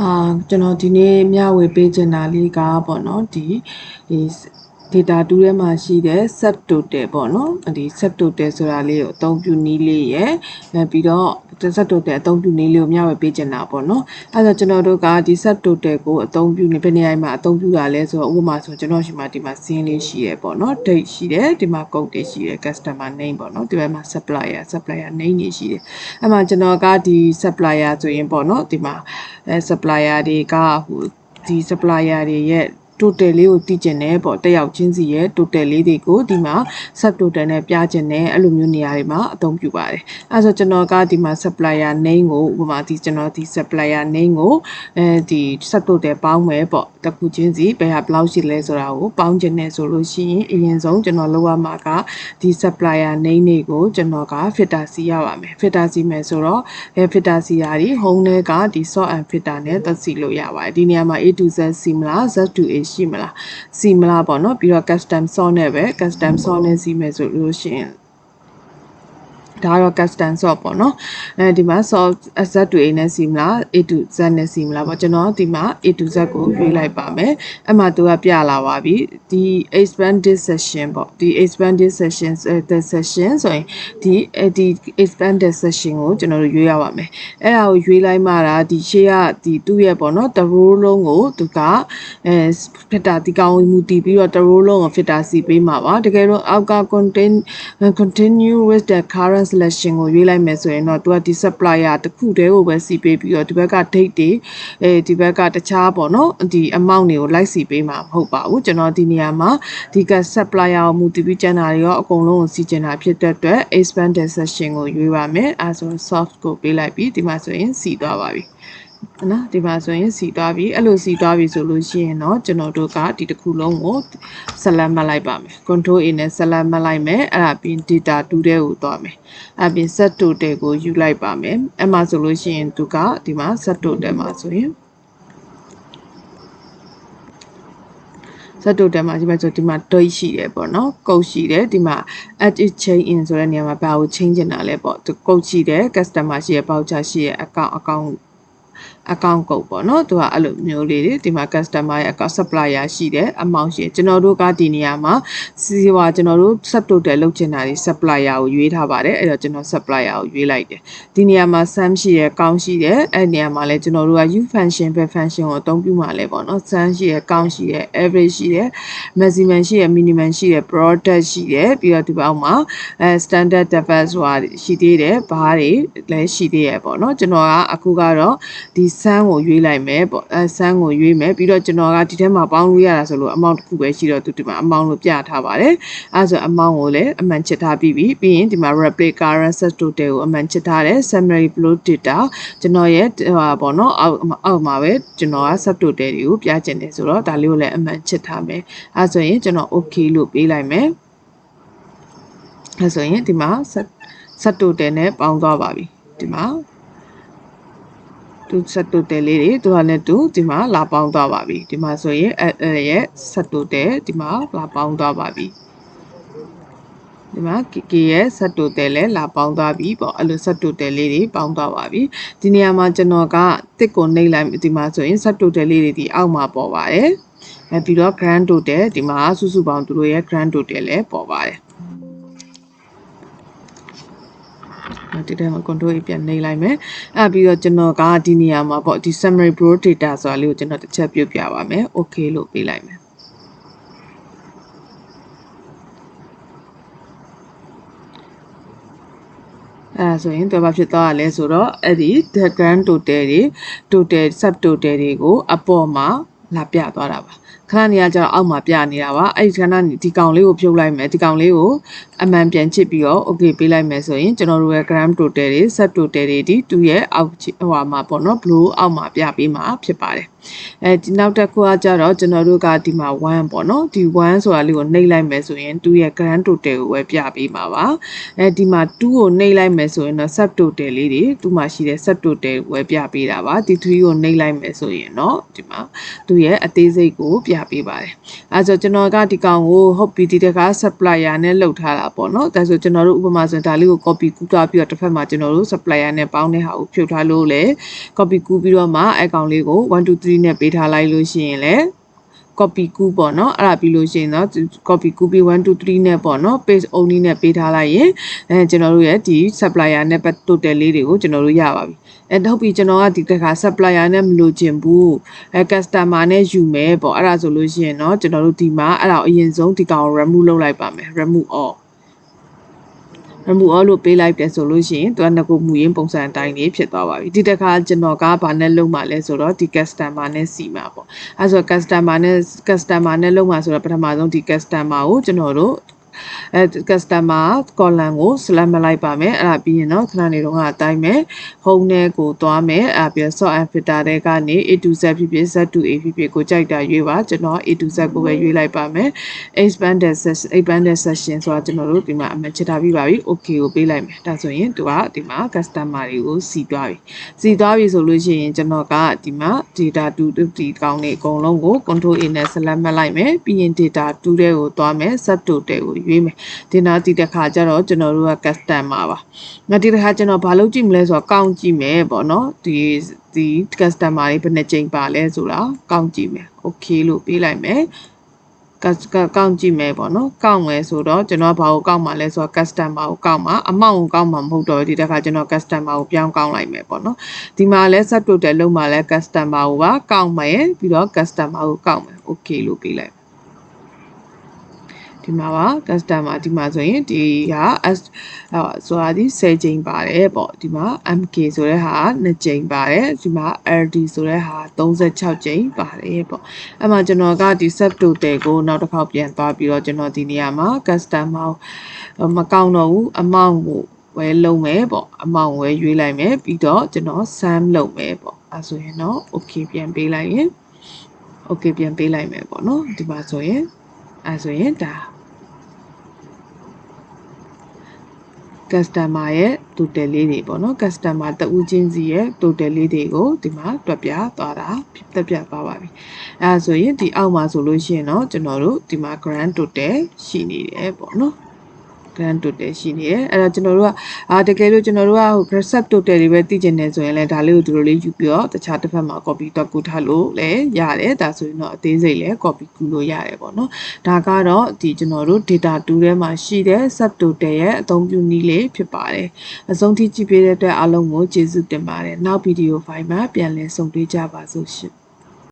အာကျွန်တော်ဒီနေ့မျှဝေပေးချင်တာလေးကပေါ့နော်ဒီဒီ data 2ထဲမှာရှိတဲ့ sub total ပေါ့နော်ဒီ sub total ဆိုတာလေးကိုအသုံးပြုနည်းလေးရယ်အဲပြီးတော့ sub total အသုံးပြုနည်းလေးကိုမျှဝေပေးချင်တာပေါ့နော်အဲဒါကျွန်တော်တို့ကဒီ sub total ကိုအသုံးပြုနေဘယ်နေရာမှာအသုံးပြုတာလဲဆိုတော့ဥပမာဆိုကျွန်တော်ရှိမှဒီမှာ scene လေးရှိရယ်ပေါ့နော် date ရှိတယ်ဒီမှာ code တွေရှိတယ် customer name ပေါ့နော်ဒီဘက်မှာ supplier supplier name တွေရှိတယ်အဲမှာကျွန်တော်ကဒီ supplier ဆိုရင်ပေါ့နော်ဒီမှာအဲ supplier တွေကဟိုဒီ supplier တွေရဲ့ total လေးကိုတည်ကျင်တယ်ပေါ့တက်ရောက်ချင်းစီရဲ့ total လေးတွေကိုဒီမှာ sub total နဲ့ပြချင်တယ်အဲ့လိုမျိုးနေရာတွေမှာအသုံးပြုပါတယ်အဲ့ဆိုကျွန်တော်ကဒီမှာ supplier name ကိုဥပမာဒီကျွန်တော်ဒီ supplier name ကိုအဲဒီ sub total ပေါင်းမယ်ပေါ့တစ်ခုချင်းစီဘယ်ဟာဘယ်လောက်ရှိလဲဆိုတာကိုပေါင်းချင်တယ်ဆိုလို့ရှိရင်အရင်ဆုံးကျွန်တော်လုပ်ရမှာကဒီ supplier name တွေကိုကျွန်တော်က filter စီရပါမယ် filter စီမယ်ဆိုတော့အဲ filter စီရာဒီ home ထဲကဒီ sort and filter နဲ့သက်စီလို့ရပါတယ်ဒီနေရာမှာ A to Z စီမလား Z to A ရှိမလားစီမလားပေါ့နော်ပြီးတော့ custom sort နဲ့ပဲ custom sort နဲ့စီမယ်ဆိုလို့ရှိရင် ဒါကတော့ custom sort ပေါ့နော်အဲဒီမှာ sort z to a နဲ့စီမလား a to z နဲ့စီမလားပေါ့ကျွန်တော်ဒီမှာ a to z ကိုရွေးလိုက်ပါမယ်အဲ့မှာသူကပြလာပါပြီဒီ expanded session ပေါ့ဒီ expanded session the session ဆိုရင်ဒီဒီ expanded session ကိုကျွန်တော်တို့ရွေးရပါမယ်အဲ့ဒါကိုရွေးလိုက်မှတာဒီရှေ့ကဒီသူ့ရဲ့ပေါ့နော်တရိုးလုံးကိုသူကအဲ filter ဒီကောင်မူတည်ပြီးတော့တရိုးလုံးကို filter စီပေးမှာပါတကယ်တော့အောက်က content continue with the current selection ကိုရွေးလိုက်မယ်ဆိုရင်တော့သူကဒီ supplier တစ်ခုတည်းကိုပဲစီပေးပြီးတော့ဒီဘက်က date တွေအဲဒီဘက်ကတခြားပေါ့နော်ဒီ amount တွေကိုလိုက်စီပေးမှာမဟုတ်ပါဘူးကျွန်တော်ဒီနေရာမှာဒီက supplier ကိုမူတည်ပြီးကျန်တာတွေရောအကုန်လုံးကိုစီကျင်တာဖြစ်တဲ့အတွက် expanded session ကိုရွေးပါမယ်အဲဆို soft ကိုပေးလိုက်ပြီးဒီမှာဆိုရင်စီသွားပါပြီ နော်ဒီမှာဆိုရင်စီသွားပြီအဲ့လိုစီသွားပြီဆိုလို့ရှိရင်တော့ကျွန်တော်တို့ကဒီတစ်ခုလုံးကိုဆက်လက်မှတ်လိုက်ပါမယ် control A နဲ့ဆက်လက်မှတ်လိုက်မယ်အဲ့ဒါပြီး data 2တဲ့ကိုသွားမယ်အဲ့ပြီး set total ကိုယူလိုက်ပါမယ်အဲ့မှာဆိုလို့ရှိရင်သူကဒီမှာ set total မှာဆိုရင် set total မှာဒီမှာဆိုဒီမှာ date ရှိတယ်ပေါ့နော် code ရှိတယ်ဒီမှာ add it chain in ဆိုတဲ့နေရာမှာဘာကို change ချင်တာလဲပေါ့သူ code ရှိတယ် customer ရှိရ voucher ရှိရ account account account code ပေါ့နော်သူကအဲ့လိုမျိုးလေးတွေဒီမှာ customer ရဲ့ account supplier ရှိတယ် amount ရှိတယ်ကျွန်တော်တို့ကဒီနေရာမှာစီဟွာကျွန်တော်တို့ sub total လုပ်ချင်တာဒီ supplier ကိုရွေးထားပါတယ်အဲ့တော့ကျွန်တော် supplier ကိုရွေးလိုက်တယ်ဒီနေရာမှာ sum ရှိတယ် count ရှိတယ်အဲ့နေရာမှာလည်းကျွန်တော်တို့က u function ပဲ function ကိုအသုံးပြုမှာလဲပေါ့နော် sum ရှိတယ် count ရှိတယ် average ရှိတယ် maximum ရှိတယ် minimum ရှိတယ် product ရှိတယ်ပြီးတော့ဒီဘောက်မှာအဲ standard device ဆိုတာရှိသေးတယ်ဘားတွေလည်းရှိသေးရပေါ့နော်ကျွန်တော်ကအခုကတော့ ဒီ sum ကိုရွေးလိုက်မယ်ပေါ့အဲ sum ကိုရွေးမယ်ပြီးတော့ကျွန်တော်ကဒီထဲမှာပေါင်းလို့ရတာဆိုလို့ amount တစ်ခုပဲရှိတော့သူဒီမှာ amount လို့ပြထားပါတယ်အဲဆို amount ကိုလည်းအမှန်ချစ်ထားပြီးပြီပြီးရင်ဒီမှာ replace current set total ကိုအမှန်ချစ်ထားတယ် summary flow data ကျွန်တော်ရဲ့ဟိုပေါ့နော်အောက်အောက်မှာပဲကျွန်တော်က set total တွေကိုပြချင်တယ်ဆိုတော့ဒါလေးကိုလည်းအမှန်ချစ်ထားမယ်အဲဆိုရင်ကျွန်တော် okay လို့ပေးလိုက်မယ်အဲဆိုရင်ဒီမှာ set set total နဲ့ပေါင်းသွားပါပြီဒီမှာ သူဆက်တုတဲလေးတွေသူကလည်းသူဒီမှာလာပေါင်းသွားပါပြီဒီမှာဆိုရင်အဲအဲရဲ့ဆက်တုတဲဒီမှာလာပေါင်းသွားပါပြီဒီမှာ KK ရဲ့ဆက်တုတဲလည်းလာပေါင်းသွားပြီပေါ့အဲ့လိုဆက်တုတဲလေးတွေပေါင်းသွားပါပြီဒီနေရာမှာကျွန်တော်ကတစ်ကိုနှိပ်လိုက်ဒီမှာဆိုရင်ဆက်တုတဲလေးတွေဒီအောက်မှာပေါ်ပါတယ်အဲပြီးတော့ grand total ဒီမှာစုစုပေါင်းသူတို့ရဲ့ grand total လည်းပေါ်ပါတယ် ဒီထဲမှာ control ပြန်နှိပ်လိုက်မယ်အဲပြီးတော့ကျွန်တော်ကဒီနေရာမှာပေါ့ဒီ summary pro data ဆိုတာလေးကိုကျွန်တော်တစ်ချက်ပြုတ်ပြပါမယ် okay လို့ပေးလိုက်မယ်အဲဆိုရင်တော့ဘာဖြစ်သွားရလဲဆိုတော့အဲ့ဒီ the grand total တွေ total sub total တွေကိုအပေါ်မှာလာပြသွားတာပါခဏနေရကျတော့အောက်မှာပြနေတာပါအဲ့ဒီခဏဒီကောင်လေးကိုဖြုတ်လိုက်မယ်ဒီကောင်လေးကိုအမှန်ပြန်ချစ်ပြီးတော့ okay ပေးလိုက်မယ်ဆိုရင်ကျွန်တော်တို့ရဲ့ gram total တွေ set total တွေဒီသူ့ရဲ့အောက်ဟိုမှာပေါ့နော် blue အောက်မှာပြပေးမှာဖြစ်ပါတယ်အဲဒီနောက်တစ်ခုကကြတော့ကျွန်တော်တို့ကဒီမှာ1ပေါ့နော်ဒီ1ဆိုတာလေးကိုနှိပ်လိုက်မယ်ဆိုရင်သူ့ရဲ့ gram total ကိုပဲပြပေးမှာပါအဲဒီမှာ2ကိုနှိပ်လိုက်မယ်ဆိုရင်တော့ sub total လေးတွေသူ့မှာရှိတဲ့ sub total ကိုပဲပြပေးတာပါဒီ3ကိုနှိပ်လိုက်မယ်ဆိုရင်တော့ဒီမှာသူ့ရဲ့အသေးစိတ်ကိုပြပေးပါတယ်အဲဆိုကျွန်တော်ကဒီကောင်ကိုဟုတ်ပြီဒီတခါ supplier နဲ့လုပ်ထားတာပေါ့နော်ဒါဆိုကျွန်တော်တို့ဥပမာဆိုရင်ဒါလေးကို copy ကူးသွားပြီးတော့တစ်ဖက်မှာကျွန်တော်တို့ supplier နဲ့ပေါင်းတဲ့ဟာကိုဖြုတ်ထားလို့လေ copy ကူးပြီးတော့မှအကောင်လေးကို1 2 3နဲ့ပေးထားလိုက်လို့ရှိရင်လေ copy ကူးပေါ့နော်အဲ့ဒါပြီးလို့ရှိရင်တော့ copy ကူးပြီး1 2 3နဲ့ပေါ့နော် paste only နဲ့ပေးထားလိုက်ရင်အဲကျွန်တော်တို့ရဲ့ဒီ supplier နဲ့ total လေးတွေကိုကျွန်တော်တို့ရပါပြီအဲဟုတ်ပြီကျွန်တော်ကဒီတစ်ခါ supplier နဲ့မလို့ချင်ဘူးအဲ customer နဲ့ယူမယ်ပေါ့အဲ့ဒါဆိုလို့ရှိရင်တော့ကျွန်တော်တို့ဒီမှာအဲ့ဒါအရင်ဆုံးဒီကောင် remove လုပ်လိုက်ပါမယ် remove all remove all လို့ပေးလိုက်တယ်ဆိုလို့ရှိရင်သူကငကိုမူရင်းပုံစံအတိုင်းလေးဖြစ်သွားပါပြီဒီတစ်ခါကျွန်တော်ကဘာနဲ့လုပ်မှလဲဆိုတော့ဒီ customer နဲ့စီမှာပေါ့အဲဆို customer နဲ့ customer နဲ့လုပ်မှဆိုတော့ပထမဆုံးဒီ customer ကိုကျွန်တော်တို့ အဲ customer column ကို select မလိုက်ပါမယ်အဲ့ဒါပြီးရင်တော့ခဏနေတော့အတိုင်းပဲ home နဲ့ကိုသွားမယ်အဲ့ပြီး sort and filter တဲ့ကနေ A to Z ဖြစ်ဖြစ် Z to A ဖြစ်ဖြစ်ကိုကြိုက်တာရွေးပါကျွန်တော် A to Z ကိုပဲရွေးလိုက်ပါမယ် expanded session expanded session ဆိုတာကျွန်တော်တို့ဒီမှာအမှတ်ချက်ထားပြီးပါပြီ okay ကိုပေးလိုက်မယ်ဒါဆိုရင်သူကဒီမှာ customer တွေကိုစီသွားပြီစီသွားပြီဆိုလို့ရှိရင်ကျွန်တော်ကဒီမှာ data 2ဒီကောင်းနေအကုန်လုံးကို control A နဲ့ select မှတ်လိုက်မယ်ပြီးရင် data 2တဲ့ကိုသွားမယ် subtotal ကိုရွေးမယ်ဒီနာဒီတစ်ခါကျတော့ကျွန်တော်တို့က customer ပါငါဒီတစ်ခါကျွန်တော်ဘာလုပ်ကြည့်မလဲဆိုတော့ကောင်းကြည့်မယ်ပေါ့နော်ဒီဒီ customer တွေဘယ်နှကြိမ်ပါလဲဆိုတာကောင်းကြည့်မယ် okay လို့ပေးလိုက်မယ်ကကောင့်ကြည့်မယ်ပေါ့နော်ကောက်မယ်ဆိုတော့ကျွန်တော်ဘာကိုကောက်မှာလဲဆိုတော့ customer ကိုကောက်မှာအမောင့်ကိုကောက်မှာမဟုတ်တော့ဒီတစ်ခါကျွန်တော် customer ကိုပြောင်းကောက်လိုက်မယ်ပေါ့နော်ဒီမှာလဲ set total လုံးမှာလဲ customer ကိုပါကောက်မယ်ပြီးတော့ customer ကိုကောက်မယ် okay လို့ပေးလိုက် ဒီမှာပါ customer ဒီမှာဆိုရင်ဒီက s ဆိုတာဒီ10ချိန်ပါတယ်ပေါ့ဒီမှာ mk ဆိုတဲ့ဟာ2ချိန်ပါတယ်ဒီမှာ ld ဆိုတဲ့ဟာ36ချိန်ပါတယ်ပေါ့အဲ့မှာကျွန်တော်ကဒီ sub total ကိုနောက်တစ်ခေါက်ပြန်သွားပြီးတော့ကျွန်တော်ဒီနေရာမှာ customer မကောင်းတော့ဘူး amount ကိုဝယ်လုံးမယ်ပေါ့အမောင်ဝယ်ရွေးလိုက်မယ်ပြီးတော့ကျွန်တော် sum လုပ်မယ်ပေါ့အဲဆိုရင်တော့ okay ပြန်ပေးလိုက်ရင် okay ပြန်ပေးလိုက်မယ်ပေါ့နော်ဒီမှာဆိုရင်အဲဆိုရင်ဒါ customer ရဲ့ total လေးတွေပေါ့နော် customer တဦးချင်းစီရဲ့ total လေးတွေကိုဒီမှာတွက်ပြသွားတာတက်ပြသွားပါပြီအဲဒါဆိုရင်ဒီအောက်မှာဆိုလို့ရှိရင်တော့ကျွန်တော်တို့ဒီမှာ grand total ရှိနေတယ်ပေါ့နော် grand total ရှိနေတယ်အဲ့တော့ကျွန်တော်တို့ကအာတကယ်လို့ကျွန်တော်တို့ကဟို recept total တွေပဲသိကျင်နေဆိုရင်လည်းဒါလေးကိုဒီလိုလေးယူပြီးတော့တခြားတစ်ဖက်မှာ copy တော့ကူထားလို့လည်းရတယ်ဒါဆိုရင်တော့အသေးစိတ်လည်း copy ကူလို့ရတယ်ပေါ့နော်ဒါကတော့ဒီကျွန်တော်တို့ data 2ထဲမှာရှိတဲ့ sub total ရဲ့အသုံးပြုနည်းလေးဖြစ်ပါတယ်အဆုံးထိကြည့်ပေးတဲ့အတွက်အားလုံးကိုကျေးဇူးတင်ပါတယ်နောက်ဗီဒီယိုဖိုင်မှာပြန်လည်ဆုံတွေ့ကြပါစို့ရှင်